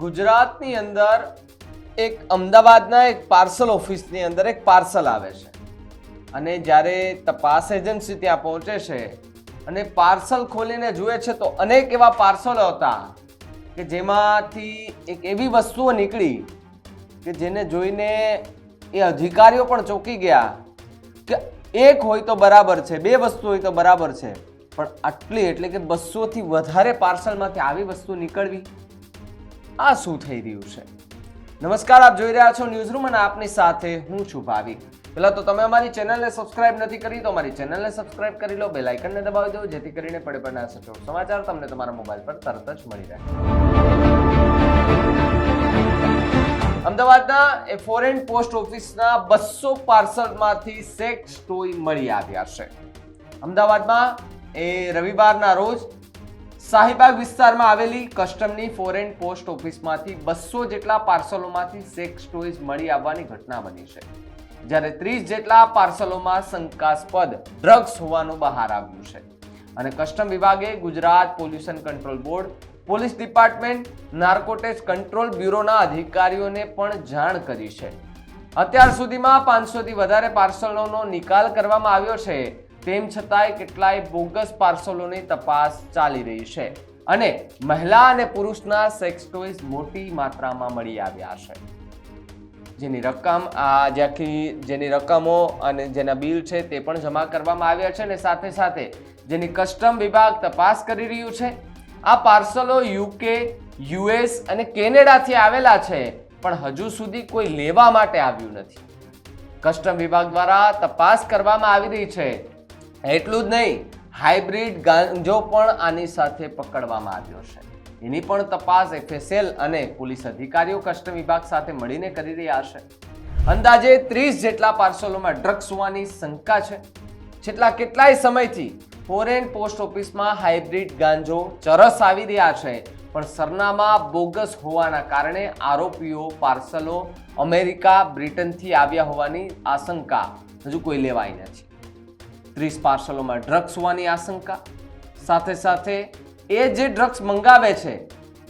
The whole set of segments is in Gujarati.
ગુજરાતની અંદર એક અમદાવાદના એક પાર્સલ ઓફિસની અંદર એક પાર્સલ આવે છે. અને જ્યારે તપાસ એજન્સી ત્યાં પહોંચે છે અને પાર્સલ ખોલીને જુએ છે તો અનેક એવા પાર્સલો હતા કે જેમાંથી એક એવી વસ્તુઓ નીકળી કે જેને જોઈને એ અધિકારીઓ પણ ચોંકી ગયા કે એક હોય તો બરાબર છે, બે વસ્તુ હોય તો બરાબર છે. પણ આટલી એટલે કે બસોથી વધારે પાર્સલમાંથી આવી વસ્તુ નીકળવી. આ શું થઈ રહ્યું છે? નમસ્કાર, આપ જોઈ રહ્યા છો ન્યૂઝ રૂમ અને આપની સાથે હું છું ભાવી પહેલાં તો તમે અમારી ચેનલને સબસ્ક્રાઇબ નથી કરી, તો અમારી ચેનલને સબસ્ક્રાઇબ કરી લો બેલ આઇકનને દબાવી દો, જેથી કરીને પડે પડના સચોટ સમાચાર તમને તમારા મોબાઈલ પર તરત જ મળી રહે. અમદાવાદના એ ફોરેન પોસ્ટ ઓફિસના બસો પાર્સલમાંથી સેક્સ ટોય મળી આવ્યા છે. અમદાવાદમાં એ રવિવારના રોજ શાહીબાગ વિસ્તારમાં આવેલી કસ્ટમની ફોરેન પોસ્ટ ઓફિસમાંથી બસો જેટલા પાર્સલોમાંથી સેક્સ ટોયઝ મળી આવવાની ઘટના બની છે. જ્યારે ત્રીસ જેટલા પાર્સલોમાં શંકાસ્પદ ડ્રગ્સ હોવાનું બહાર આવ્યું છે. અને કસ્ટમ વિભાગે Gujarat pollution control board, police department, narcotics control બ્યુરોના અધિકારીઓને પણ જાણ કરી છે. અત્યાર સુધીમાં પાંચસોથી વધારે પાર્સલોનો નિકાલ કરવામાં આવ્યો છે. તેમ છતાંય કેટલાય બોગસ પાર્સલોની તપાસ ચાલી રહી છે અને મહિલા અને પુરુષના સેક્સ ટોયઝ મોટી માત્રામાં મળી આવ્યા છે. જેની રકમ, આ જ્યાંથી જેની રકમો અને જેના બિલ છે તે પણ જમા કરવામાં આવ્યા છે અને સાથે સાથે જેની કસ્ટમ વિભાગ તપાસ કરી રહ્યું છે. આ પાર્સલો યુકે, યુએસ અને કેનેડાથી આવેલા છે, પણ હજુ સુધી કોઈ લેવા માટે આવ્યું નથી. કસ્ટમ વિભાગ દ્વારા તપાસ કરવામાં આવી રહી છે એટલું જ નહીં, હાઇબ્રિડ ગાંજો પણ આની સાથે પકડવામાં આવ્યો છે. એની પણ તપાસ એફએસએલ અને પોલીસ અધિકારીઓ કસ્ટમ વિભાગ સાથે મળીને કરી રહ્યા છે. અંદાજે ત્રીસ જેટલા પાર્સલોમાં ડ્રગ્સ હોવાની શંકા છે. છેલ્લા કેટલાય સમયથી ફોરેન પોસ્ટ ઓફિસમાં હાઇબ્રિડ ગાંજો ચરસ આવી રહ્યા છે, પણ સરનામા બોગસ હોવાના કારણે આરોપીઓ પાર્સલો અમેરિકા, બ્રિટનથી આવ્યા હોવાની આશંકા હજુ કોઈ લેવાઈ નથી. ત્રીસ પાર્સલોમાં ડ્રગ્સ હોવાની આશંકા. સાથે સાથે એ જે ડ્રગ્સ મંગાવે છે,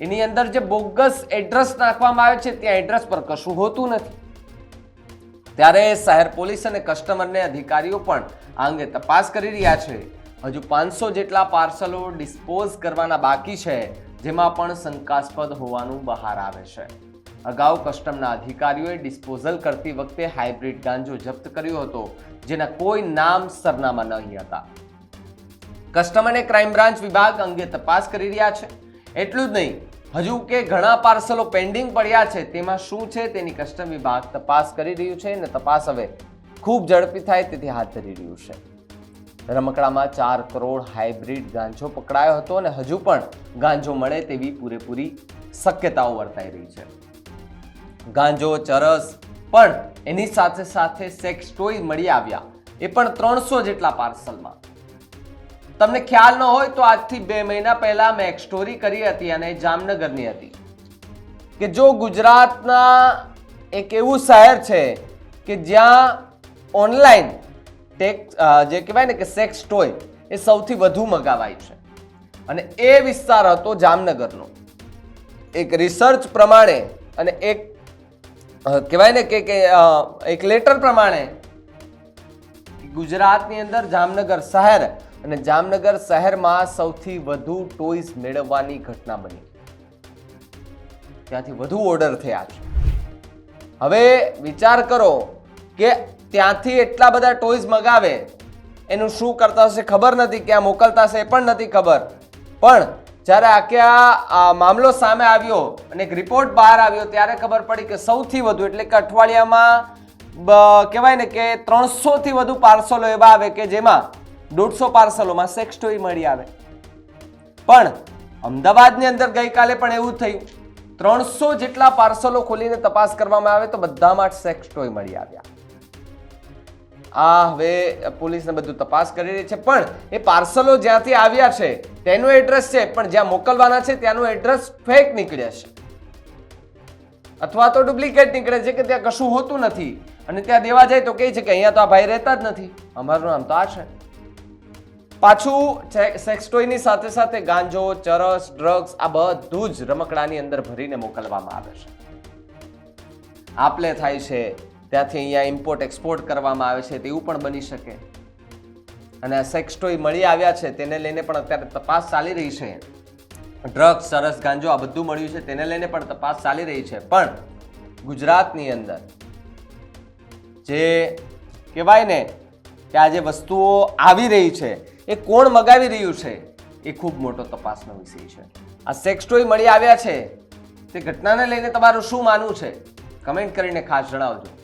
એની અંદર જે બોગસ એડ્રેસ નાખવામાં આવે છે, ત્યાં એડ્રેસ પર કશું હોતું નથી. ત્યારે શહેર પોલીસ અને કસ્ટમરને અધિકારીઓ પણ આ અંગે તપાસ કરી રહ્યા છે. હજુ પાંચસો જેટલા પાર્સલો ડિસ્પોઝ કરવાના બાકી છે, જેમાં પણ શંકાસ્પદ હોવાનું બહાર આવે છે. અગાઉ કસ્ટમના અધિકારીઓએ ડિસ્પોઝલ કરતી વખતે હાઇબ્રિડ ગાંજો જપ્ત કર્યો હતો, જેના કોઈ નામ સરનામા નહીં હતા. કસ્ટમ અને ક્રાઇમ બ્રાન્ચ વિભાગ અંગે તપાસ કરી રહ્યા છે. એટલું જ નહીં, હજુ કે ઘણા પાર્સલો પેન્ડિંગ પડ્યા છે, તેમાં શું છે તેની કસ્ટમ વિભાગ તપાસ કરી રહ્યું છે અને તપાસ હવે ખૂબ ઝડપી થાય તેથી હાથ ધરી રહ્યું છે. રમકડામાં ચાર કરોડ હાઇબ્રિડ ગાંજો પકડાયો હતો અને હજુ પણ ગાંજો મળે તેવી પૂરેપૂરી શક્યતાઓ વર્તાઈ રહી છે. ગાંજો, ચરસ, પણ એની સાથે સાથે સેક્સ ટોય મળી આવ્યા. એ પણ ત્રણસો જેટલા પાર્સલમાં. તમને ખ્યાલ ન હોય તો આજથી બે મહિના પહેલા મેં એક સ્ટોરી કરી હતી અને જામનગરની હતી. કે જો ગુજરાતના એક એવું શહેર છે કે જ્યાં ઓનલાઈન ટેક જે કહેવાય ને કે સેક્સ ટોય એ સૌથી વધુ મગાવાય છે. અને એ વિસ્તાર હતો જામનગરનો. એક રિસર્ચ પ્રમાણે અને એક કહેવાય ને કે એક લેટર પ્રમાણે ગુજરાતની અંદર જામનગર શહેર અને જામનગર શહેરમાં સૌથી વધુ ટોયસ મેળવવાની ઘટના બની. ત્યાંથી વધુ ઓર્ડર થયા છે. હવે વિચાર કરો કે ત્યાંથી એટલા બધા ટોયઝ મગાવે, એનું શું કરતા હશે ખબર નથી, ક્યાં મોકલતા હશે એ પણ નથી ખબર. પણ જ્યારે આખે આ મામલો સામે આવ્યો અને એક રિપોર્ટ બહાર આવ્યો, ત્યારે ખબર પડી કે સૌથી વધુ, એટલે કે અઠવાડિયામાં કહેવાય ને કે ત્રણસોથી વધુ પાર્સલો એવા આવે કે જેમાં દોઢસો પાર્સલોમાં સેક્સ ટોય મળી આવે. પણ અમદાવાદની અંદર ગઈકાલે પણ એવું થયું. ત્રણસો જેટલા પાર્સલો ખોલીને તપાસ કરવામાં આવે તો બધામાં સેક્સ ટોય મળી આવ્યા. આ હવે પોલીસને બધું તપાસ કરી રહી છે. પણ એ પાર્સલો જ્યાંથી આવ્યા છે, તેનું એડ્રેસ છે, પણ જ્યાં મોકલવાના છે, ત્યાંનું એડ્રેસ ફેક નીકળે છે. અથવા તો ડુપ્લિકેટ નીકળે છે કે ત્યાં કશું હોતું નથી. અને ત્યાં દેવા જાય તો કહે છે કે અહીંયા તો આ ભાઈ રહેતા જ નથી. અમારું નામ તો આ છે. પાછું સેક્સ ટોયની સાથે સાથે ગાંજો, ચરસ ડ્રગ્સ આ બધું જ રમકડાની અંદર ભરીને મોકલવામાં આવે છે. આપલે થાય છે ત્યાંથી અહીંયા ઇમ્પોર્ટ એક્સપોર્ટ કરવામાં આવે છે, તેવું પણ બની શકે. અને આ સેક્સ ટોય મળી આવ્યા છે, તેને લઈને પણ અત્યારે તપાસ ચાલી રહી છે. ડ્રગ્સ સરસ ગાંજો, આ બધું મળ્યું છે, તેને લઈને પણ તપાસ ચાલી રહી છે. પણ ગુજરાતની અંદર જે કહેવાય ને કે આ જે વસ્તુઓ આવી રહી છે, એ કોણ મગાવી રહ્યું છે, એ ખૂબ મોટો તપાસનો વિષય છે. આ સેક્સ ટોય મળી આવ્યા છે, તે ઘટનાને લઈને તમારું શું માનવું છે? કમેન્ટ કરીને ખાસ જણાવજો.